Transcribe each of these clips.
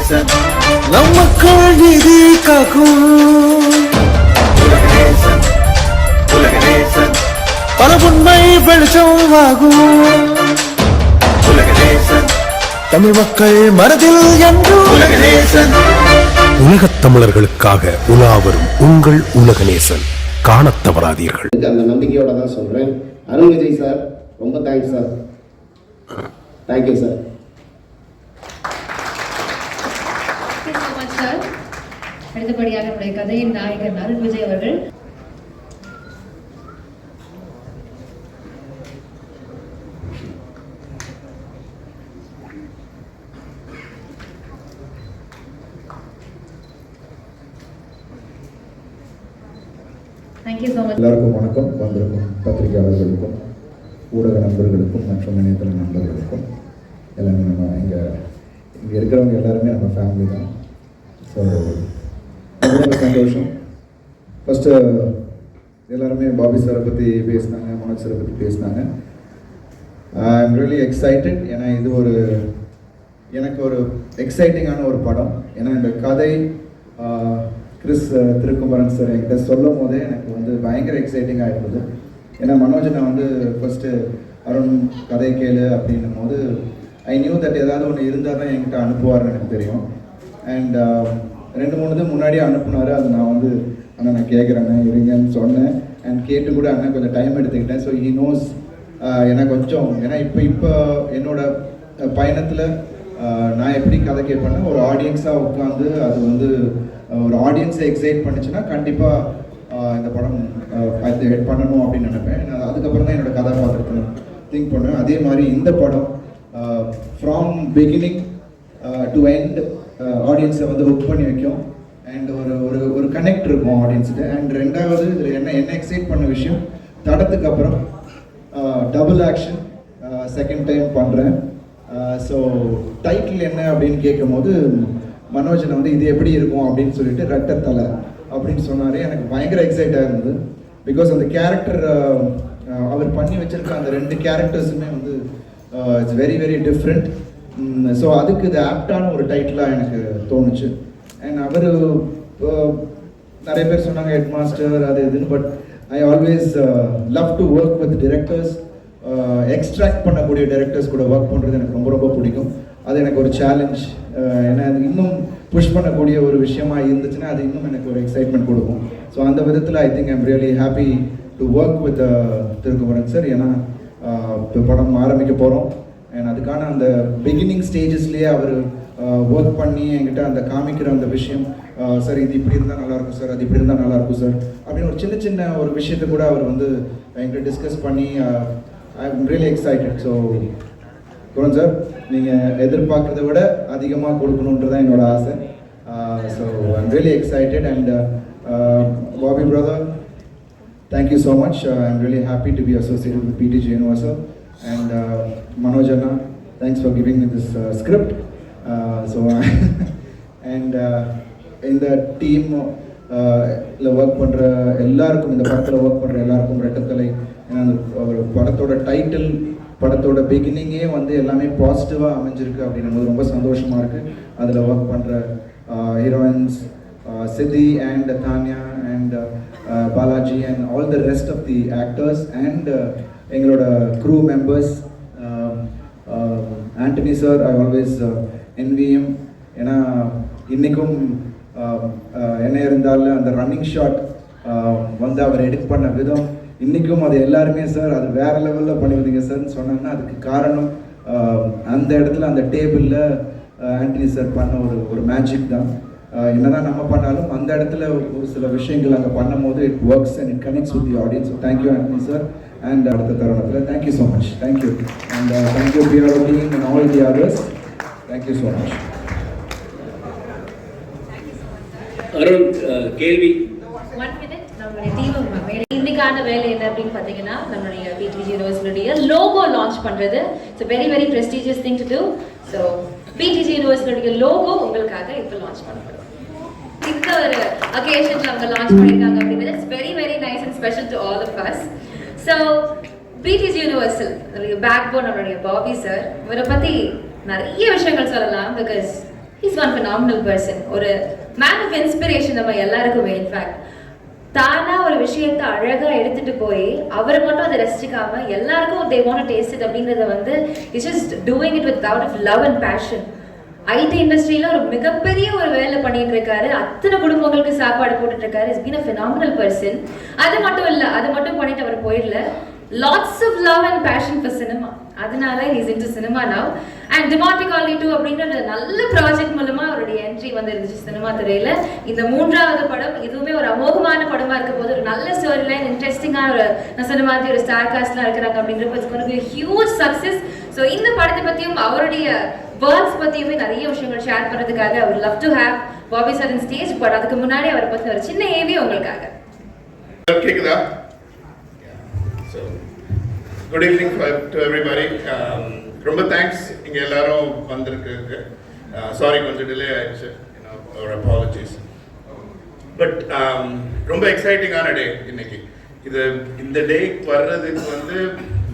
உலகநேசன் நம் மக்கள் நீதி காக்கும் உலகநேசன். உலகநேசன் பல உண்மை வெளிச்சம் ஆகும் உலகநேசன். தமிழ் மக்கள் மனதில் என்றும் உலகநேசன். உலகத் தமிழர்களுக்காக உலாவரும் உங்கள் உலகநேசன். காணத் தவறாதீர்கள் அந்த நம்பிக்கையோட தான் சொல்கிறேன் அருண் விஜய் சார் ரொம்ப thanks sir. Thank you sir Thank you so much, sir. அடுத்தபடியாக நம்முடைய கதையின் நாயகர் அருண் விஜய் அவர்கள். ஸோ மச் எல்லாருக்கும் வணக்கம். வந்திருக்கும் பத்திரிகையாளர்களுக்கும் ஊடக நண்பர்களுக்கும் மற்றும் இணையதள நண்பர்களுக்கும். எல்லாமே நம்ம இங்கே இங்கே இருக்கிறவங்க எல்லாருமே நம்ம ஃபேமிலி தான். ஸோ ரொம்ப சந்தோஷம். ஃபஸ்ட்டு எல்லாருமே பாபி சாரை பற்றி பேசினாங்க மனோஜ் சாரை பற்றி பேசினாங்க. ஐ எம் ரியலி எக்ஸைட்டட் ஏன்னா இது ஒரு எனக்கு ஒரு எக்ஸைட்டிங்கான ஒரு படம். ஏன்னா இந்த கதை கிறிஸ் திருக்குமரன் சார் என்கிட்ட சொல்லும் போதே எனக்கு வந்து பயங்கர எக்ஸைட்டிங்காக இருந்தது. ஏன்னா மனோஜ் நான் வந்து ஃபஸ்ட்டு அருண் கதை கேளு அப்படின்னும் போது ஐ நியூ தட் ஏதாவது ஒன்று இருந்தால் தான் என்கிட்ட அனுப்புவார்னு எனக்கு தெரியும். அண்ட் ரெண்டு மூணு தான் முன்னாடியே அனுப்புனாரு. அது நான் வந்து அண்ணா நான் கேட்குறேண்ணே இருங்கன்னு சொன்னேன். அண்ட் கேட்டு கூட அண்ணன் கொஞ்சம் டைம் எடுத்துக்கிட்டேன். ஸோ ஹி நோஸ் எனக்கு கொஞ்சம் ஏன்னா இப்போ இப்போ என்னோட பயணத்தில் நான் எப்படி கதை கேட்பேன்னா ஒரு ஆடியன்ஸாக உட்காந்து அது வந்து ஒரு ஆடியன்ஸை எக்ஸைட் பண்ணுச்சுன்னா கண்டிப்பாக இந்த படம் அது பண்ணணும் அப்படின்னு நினைப்பேன். நான் அதுக்கப்புறம் தான் என்னோட கதாபாத்திரத்தை திங்க் பண்ணுவேன். அதே மாதிரி இந்த படம் ஃப்ரம் பிகினிங் டு எண்ட் ஆடியன்ஸை வந்து ஹுக் பண்ணி வைக்கும். அண்ட் ஒரு ஒரு ஒரு கனெக்ட் இருக்கும் ஆடியன்ஸுக்கு அண்ட் ரெண்டாவது இதில் என்ன என்ன எக்ஸைட் பண்ண விஷயம்? தடத்துக்கு அப்புறம் டபுள் ஆக்ஷன் செகண்ட் டைம் பண்ணுறேன் ஸோ டைட்டில் என்ன அப்படின்னு கேட்கும்போது மனோஜன் வந்து இது எப்படி இருக்கும் அப்படின்னு சொல்லிட்டு ரட்டத்தலை அப்படின்னு சொன்னார். எனக்கு பயங்கர எக்ஸைட்டாக இருந்தது. பிகாஸ் அந்த கேரக்டர் அவர் பண்ணி வச்சிருக்க அந்த ரெண்டு கேரக்டர்ஸுமே வந்து it's very very different so அதுக்கு இது ஆப்டான ஒரு டைட்டிலாக எனக்கு தோணுச்சு. அண்ட் அவர் நிறைய பேர் சொன்னாங்க ஹெட் மாஸ்டர் அது இதுன்னு but I always love to work with directors extract பண்ணக்கூடிய டைரக்டர்ஸ் கூட ஒர்க் பண்ணுறது எனக்கு ரொம்ப ரொம்ப பிடிக்கும். அது எனக்கு ஒரு சேலஞ்ச் uh, ஏன்னா அது இன்னும் புஷ் பண்ணக்கூடிய ஒரு விஷயமா இருந்துச்சுன்னா அது இன்னும் எனக்கு ஒரு எக்ஸைட்மெண்ட் கொடுக்கும். ஸோ அந்த விதத்தில் I think I'm really happy to work with Thirukumaran sir ஏன்னா uh, இப்போ படம் ஆரம்பிக்க போகிறோம் அதுக்கான அந்த பிகினிங் ஸ்டேஜஸ்லேயே அவர் ஒர்க் பண்ணி என்கிட்ட அந்த காமிக்கிற அந்த விஷயம் சார் இது இப்படி இருந்தால் நல்லாயிருக்கும் சார் அது இப்படி இருந்தால் நல்லாயிருக்கும் சார். அப்படின்னு ஒரு சின்ன சின்ன ஒரு விஷயத்தை கூட அவர் வந்து என்கிட்ட டிஸ்கஸ் பண்ணி I am really excited so Curran sir நீங்கள் எதிர்பார்க்குறத விட அதிகமாக கொடுக்கணுன்றது தான் என்னோட ஆசை. So I'm really excited and Bobby brother thank you so much I am really happy to be associate with PT PTG and Manoj Anna thanks for giving this script so and இந்த team இதில் work பண்ணுற எல்லாருக்கும் இந்த படத்தில் work பண்ணுற எல்லாருக்கும் ரெட்டத்தலை ஏன்னா அந்த ஒரு படத்தோட டைட்டில் படத்தோட பிகினிங்கே வந்து எல்லாமே பாசிட்டிவாக அமைஞ்சிருக்கு அப்படின்னும் போது ரொம்ப சந்தோஷமாக இருக்குது அதில் ஒர்க் பண்ணுற heroines Siddhi and Tanya and Balaji and all the rest of the actors and எங்களோட crew members Antony sir I always NVM ஏன்னா இன்றைக்கும் என்ன இருந்தாலும் அந்த ரன்னிங் ஷாட் வந்து அவர் எடிட் பண்ண விதம் இன்றைக்கும் அது எல்லாருமே சார் அது வேற லெவலில் பண்ணியிருந்தீங்க சார்னு சொன்னாங்கன்னா அதுக்கு காரணம் அந்த இடத்துல அந்த டேபிளில் ஆண்டனி சார் பண்ண ஒரு ஒரு மேஜிக் தான். என்னதான் நம்ம பண்ணாலும் அந்த இடத்துல ஒரு சில விஷயங்கள் அங்கே பண்ணும்போது it works and it connects with the audience thank you Antony sir and அடுத்த தருணத்தில் thank you so much thank you and thank you PR team and all the others thank you so much Arun கேள்வி? இன்னைக்கான வேலை என்ன அப்படின்னு பார்த்தீங்கன்னா நம்மளுடைய PDG யூனிவர்சிட்டியுடைய லோகோ லான்ச் பண்றது. It's very very prestigious thing to do so PTG யூனிவர்சிட்டியுடைய logo உங்களுக்காக இப்போ லான்ச் பண்ணப்படும். இந்த ஒரு அக்கேஷன்ல அவங்க லான்ச் பண்ணியிருக்காங்க அப்படின்றது it's very very nice and special to all of us so PTG universal நம்மளுடைய பேக் போன் அவருடைய பாபி சார் இவரை பற்றி நிறைய விஷயங்கள் சொல்லலாம் because is one phenomenal person ஒரு மேன் ஆஃப் இன்ஸ்பிரேஷன் நம்ம எல்லாருக்குமே இன்ஃபேக்ட் தானா ஒரு விஷயத்தை அழகா எடுத்துட்டு போய் அவர் மட்டும் அதை ரசிச்சுக்காம எல்லாருக்கும் தே வாண்ட் டேஸ்ட் இட் அப்படின்றத வந்து it's just doing it with out of love and passion IT இண்டஸ்ட்ரியில ஒரு மிகப்பெரிய ஒரு வேலை பண்ணிட்டு இருக்காரு அத்தனை குடும்பங்களுக்கு சாப்பாடு போட்டுட்டு இருக்காரு is been a phenomenal person அது மட்டும் இல்ல அது மட்டும் பண்ணிட்டு அவர் போயிடல. Lots of love and passion for cinema அதனால is into cinema now and dramatically too அப்படின்ற ஒரு நல்ல ப்ராஜெக்ட் மூலமா அவருடைய என்ட்ரி வந்து இருந்துச்சு சினிமா துறையில. இந்த மூன்றாவது படம் இதுவுமே ஒரு அமோகமான படமா இருக்க போது ஒரு நல்ல ஸ்டோரி லைன் இன்ட்ரெஸ்டிங்கான ஒரு சினிமா மாதிரி ஒரு ஸ்டார் காஸ்ட்லாம் இருக்கிறாங்க அப்படின்றப்ப ஹியூஜ் சக்சஸ் ஸோ இந்த படத்தை பத்தியும் அவருடைய பேர்ட்ஸ் பத்தியுமே நிறைய விஷயங்கள் ஷேர் பண்றதுக்காக அவர் love to have Bobby sir in stage but அதுக்கு முன்னாடி அவரை பத்தி ஒரு சின்ன ஏவி உங்களுக்காக. கேக்குதா? So good evening to everybody ரொம்ப தேங்க்ஸ் இங்கே எல்லாரும் வந்திருக்கு சாரி uh, கொஞ்சம் டிலே ஆயிடுச்சு. ஒரு அப்பாலஜிஸ் பட் ரொம்ப எக்ஸைட்டிங்கான டே இன்னைக்கு. இது இந்த டே வர்றதுக்கு வந்து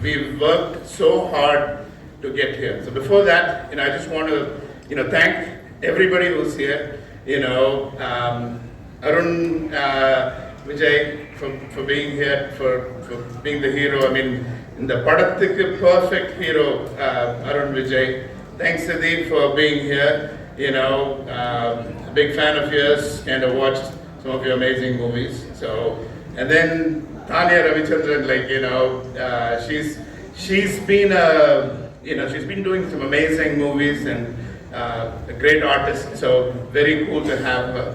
we work so hard to get here. So before that, you know, I just want to, you know, thank everybody who's here. You know, um, Arun, uh, Vijay, for, for being here, for, for being the hero. I mean, in the Padathikku perfect hero, uh, Arun Vijay. Thanks, Sadiq, for being here. You know, um, a big fan of yours, and I watched some of your amazing movies. So, and then Tanya Ravichandran, like, you know, uh, she's she's been a you know, she's been doing some amazing movies and uh, a great artist. So, very cool to have her.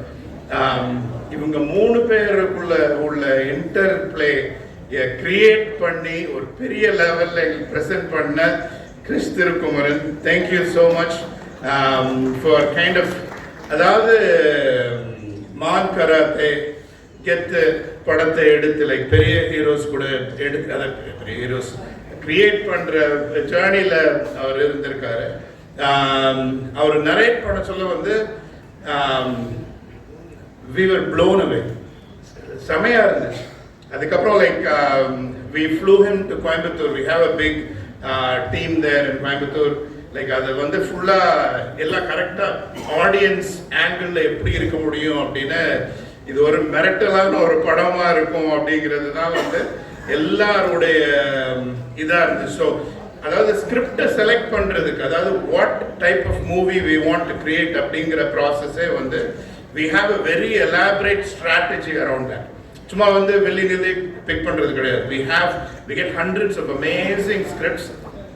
Um, இவங்க மூணு பேருக்குள்ள உள்ள inter play create பண்ணி ஒரு பெரிய லெவலில் எங்களுக்கு present பண்ண Chris Thirukumaran thank you so much for kind of அதாவது மான் கராத்தே கெத்து படத்தை எடுத்து லைக் பெரிய ஹீரோஸ் கூட எடுத்து அதை பெரிய ஹீரோஸ் கிரியேட் பண்ற ஜேர்னியில் அவர் இருந்திருக்காரு. அவர் நரேட் பண்ண சொல்ல வந்து um, we were blown செமையா இருந்துச்சு. அதுக்கப்புறம் like we flew him to Coimbatore we have a big team there in Coimbatore like அது வந்து ஃபுல்லா எல்லாம் கரெக்டா ஆடியன்ஸ் ஆங்கிள் எப்படி இருக்க முடியும் அப்படின்னு இது ஒரு மிரட்டலான ஒரு படமா இருக்கும் அப்படிங்கிறது தான் வந்து எல்லாருடைய இதாக இருந்துச்சு ஸோ அதாவது ஸ்கிரிப்டை செலக்ட் பண்ணுறதுக்கு அதாவது what type of movie we want to create அப்படிங்கிற ப்ராசஸே வந்து we have a very elaborate strategy around that சும்மா வந்து வெளி நிலை பிக் பண்ணுறது கிடையாது. We have we get hundreds of amazing scripts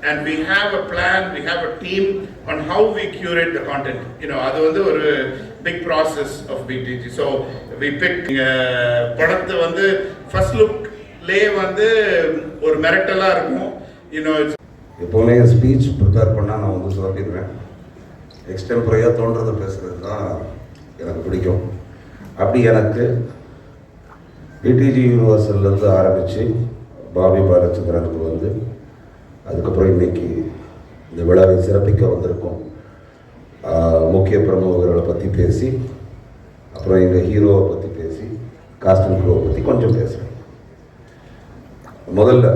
and we have a plan we have a team on how we curate the content you know அது வந்து ஒரு big process of PTG so we pick படத்தை வந்து first look லுக்லே வந்து ஒரு மிரட்டலாக இருக்கும். இன்னும் எப்போவுமே ஸ்பீச் ப்ரிப்பேர் பண்ணால் நான் வந்து சொல்லிடுவேன் எக்ஸ்டெம்பரையாக தோன்றதை பேசுகிறது தான் எனக்கு பிடிக்கும். அப்படி எனக்கு பிடிஜி யூனிவர்சல்லேருந்து ஆரம்பித்து பாபி பாலச்சந்திரனுக்கு வந்து அதுக்கப்புறம் இன்னைக்கு இந்த விழாவை சிறப்பிக்க வந்திருக்கோம். முக்கிய பிரமுகர்களை பற்றி பேசி அப்புறம் எங்கள் ஹீரோவை பற்றி பேசி காஸ்டிங் குரூவை பற்றி கொஞ்சம் பேசுகிறேன் முதல்ல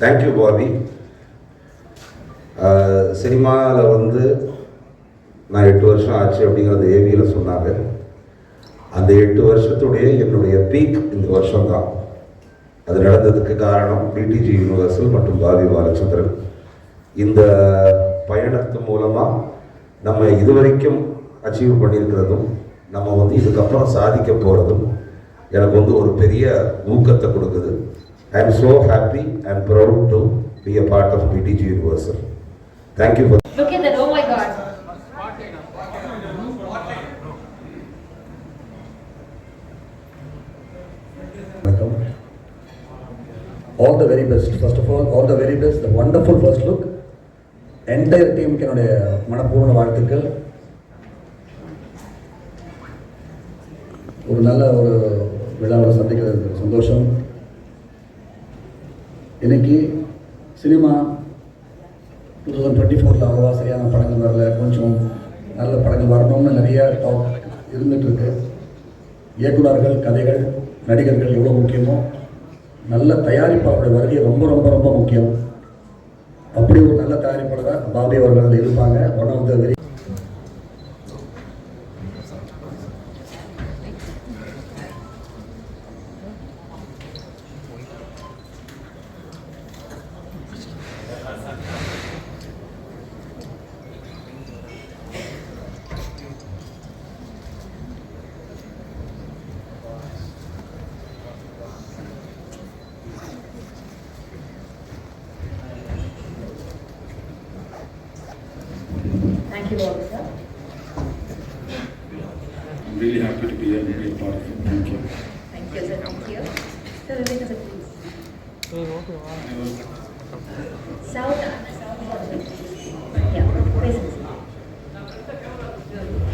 தேங்க்யூ பாபி சினிமாவில் வந்து நான் எட்டு வருஷம் ஆச்சு அப்படிங்கிறது ஏவியில் சொன்னாங்க. அந்த எட்டு வருஷத்துடைய என்னுடைய பீக் இந்த வருஷம்தான். அது நடந்ததுக்கு காரணம் பிடிஜி யூனிவர்சல் மற்றும் பாபி பாலச்சந்திரன். இந்த பயணத்து மூலமாக நம்ம இதுவரைக்கும் அச்சீவ் பண்ணியிருக்கிறதும் நம்ம வந்து இதுக்கப்புறம் சாதிக்க போகிறதும் எனக்கு வந்து ஒரு பெரிய ஊக்கத்தை கொடுக்குது. I am so happy and proud to be a part of PTG universal thank you for Look at that, oh my god. வணக்கம் all the very best first of all all the very best the wonderful first look entire டீமுக்கு என்னுடைய மனப்பூர்வ வாழ்த்துக்கள். ஒரு நல்ல ஒரு விழாவில் சந்திக்கிறது சந்தோஷம். இன்னைக்கு சினிமா டூ தௌசண்ட் டுவெண்ட்டி ஃபோரில் அவ்வளோவா சரியான படங்கள் வரல. கொஞ்சம் நல்ல படங்கள் வரணும்னு நிறைய டாக் இருந்துட்டு இருக்கு இயக்குனர்கள் கதைகள் நடிகர்கள் எவ்வளோ முக்கியமோ நல்ல தயாரிப்பாளருடைய வருகை ரொம்ப ரொம்ப ரொம்ப முக்கியம். அப்படி ஒரு நல்ல தயாரிப்பாளராக பாபி அவர்கள் இருப்பாங்க. One of the very thank you all sir I'm really happy to be here and be a part of it. Thank you. Thank you sir thank you sir Vivek sir please south south யா பேசுங்க சார்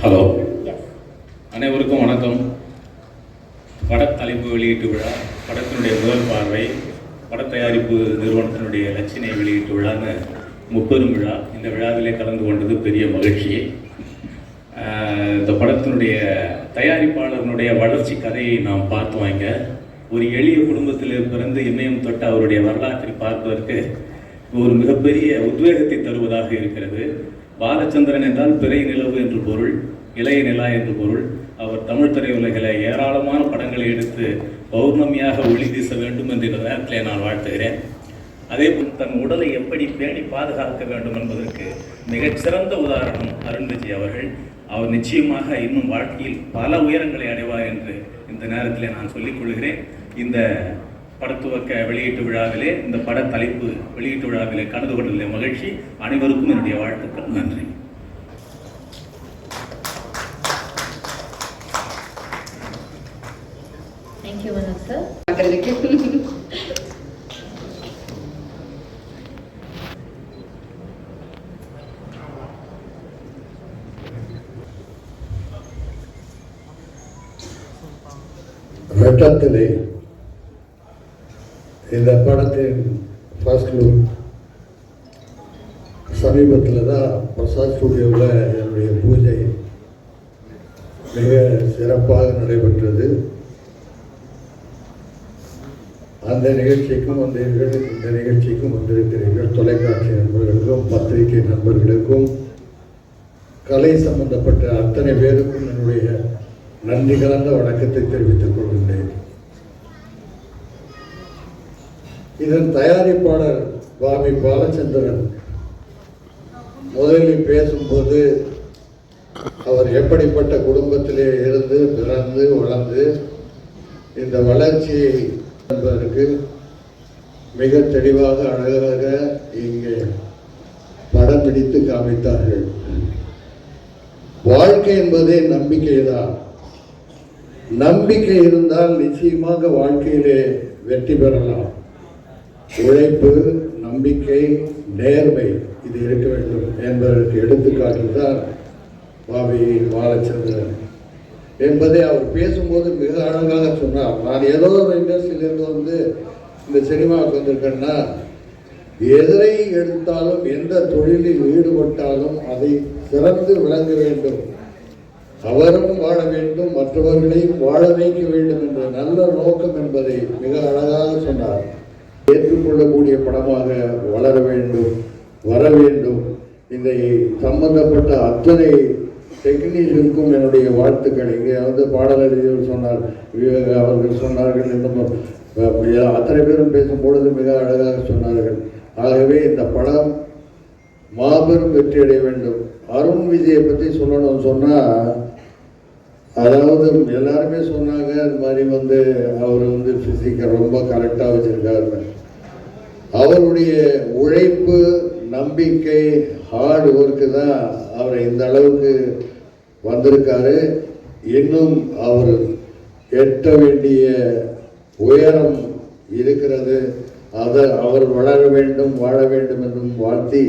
hello yes அனைவருக்கும் வணக்கம். படத்தலைப்பு வெளியீட்டு விழா படத்தினுடைய முதல் பார்வை படத்தயாரிப்பு நிறுவனத்தினுடைய லட்சினை வெளியீட்டு விழான்னு முப்பெரும் விழா. இந்த விழாவிலே கலந்து கொண்டது பெரிய மகிழ்ச்சி. இந்த படத்தினுடைய தயாரிப்பாளர்களுடைய வளர்ச்சி கதையை நாம் பார்த்து வாங்க ஒரு எளிய குடும்பத்தில் பிறந்து இமயம் தொட்ட அவருடைய வரலாற்றை பார்ப்பதற்கு ஒரு மிகப்பெரிய உத்வேகத்தை தருவதாக இருக்கிறது. பாலச்சந்திரன் என்றால் பிறை நிலவு என்று பொருள் இளைய நிலா என்று பொருள். அவர் தமிழ் திரையுலகில் ஏராளமான படங்களை எடுத்து பௌர்ணமியாக ஒளி வீச வேண்டும் என்ற நேரத்தில் நான் வாழ்த்துகிறேன். அதேபோல் தன் உடலை எப்படி பேணி பாதுகாக்க வேண்டும் என்பதற்கு மிகச்சிறந்த உதாரணம் அருண் விஜய் அவர்கள். அவர் நிச்சயமாக இன்னும் வாழ்க்கையில் பல உயரங்களை அடைவார் என்று இந்த நேரத்தில் நான் சொல்லிக் கொள்கிறேன். இந்த படத்துவக்க வெளியீட்டு விழாவிலே இந்த பட தலைப்பு வெளியீட்டு விழாவிலே கலந்து கொண்டுள்ள மகிழ்ச்சி. அனைவருக்கும் என்னுடைய வாழ்த்துக்கள். நன்றி. தேங்க்யூ சார் பார்க்கறதுக்கு இந்த படத்தின் ஃபர்ஸ்ட் லுக் சமீபத்தில் தான் பிரசாத் ஸ்டுடியோவில் என்னுடைய பூஜை மிக சிறப்பாக நடைபெற்றது. அந்த நிகழ்ச்சிக்கும் வந்தீர்கள் இந்த நிகழ்ச்சிக்கும் வந்திருக்கிறீர்கள். தொலைக்காட்சி நண்பர்களுக்கும் பத்திரிகை நண்பர்களுக்கும் கலை சம்பந்தப்பட்ட அத்தனை பேருக்கும் என்னுடைய நன்றி கலந்த வணக்கத்தை தெரிவித்துக் கொள்கின்றேன். இதன் தயாரிப்பாளர் பாபி பாலச்சந்திரன் முதலில் பேசும்போது அவர் எப்படிப்பட்ட குடும்பத்திலே இருந்து பிறந்து வளர்ந்து இந்த வளர்ச்சியை என்பதற்கு மிக தெளிவாக அழகாக இங்கே படம் பிடித்து காமித்தார்கள். வாழ்க்கை என்பதே நம்பிக்கைதான். நம்பிக்கை இருந்தால் நிச்சயமாக வாழ்க்கையிலே வெற்றி பெறலாம். உழைப்பு நம்பிக்கை நேர்மை இது இருக்க வேண்டும் என்பதற்கு எடுத்துக்காட்டு தான் பாபி பாலச்சந்திரன். என்பதை அவர் பேசும்போது மிக அழகாக சொன்னார். நான் ஏதோ ஒரு இண்டஸ்ட்ரியிலிருந்து வந்து இந்த சினிமாவுக்கு வந்திருக்கேன்னா எதை எடுத்தாலும் எந்த தொழிலில் ஈடுபட்டாலும் அதை சிறந்து விளங்க வேண்டும். அவரும் வாழ வேண்டும் மற்றவர்களையும் வாழ வைக்க வேண்டும் என்ற நல்ல நோக்கம் என்பதை மிக அழகாக சொன்னார். ஏற்றுக்கொள்ளக்கூடிய படமாக வளர வேண்டும் வர வேண்டும். இதை சம்பந்தப்பட்ட அத்தனை டெக்னீஷியனுக்கும் என்னுடைய வாழ்த்துக்கள். இங்கே வந்து பாடல் எழுதியவர் சொன்னார் அவர்கள் சொன்னார்கள் இன்னும் அத்தனை பேரும் பேசும்பொழுது மிக அழகாக சொன்னார்கள். ஆகவே இந்த படம் மாபெரும் வெற்றி அடைய வேண்டும். அருண் விஜயை பற்றி சொல்லணும் சொன்னால் அதாவது எல்லாருமே சொன்னாங்க அது மாதிரி வந்து அவர் வந்து ஃபிசிக்கை ரொம்ப கரெக்டாக வச்சுருக்காருன்னு அவருடைய உழைப்பு நம்பிக்கை ஹார்ட் ஒர்க்கு தான் அவரை இந்த அளவுக்கு வந்திருக்காரு. இன்னும் அவர் எட்ட வேண்டிய உயரம் இருக்கிறது. அதை அவர் வளர வேண்டும் வாழ வேண்டும் என்றும் வாழ்த்தி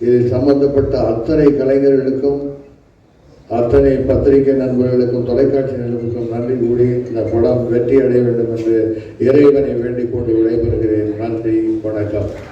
இது சம்பந்தப்பட்ட அத்தனை கலைஞர்களுக்கும் அத்தனை பத்திரிகை நண்பர்களுக்கும் தொலைக்காட்சி நண்பர்களுக்கும் நன்றி கூடி இந்த படம் வெற்றி அடைய வேண்டும் என்று இறைவனை வேண்டிக் கொண்டு விடைபெறுகிறேன். நன்றி வணக்கம்.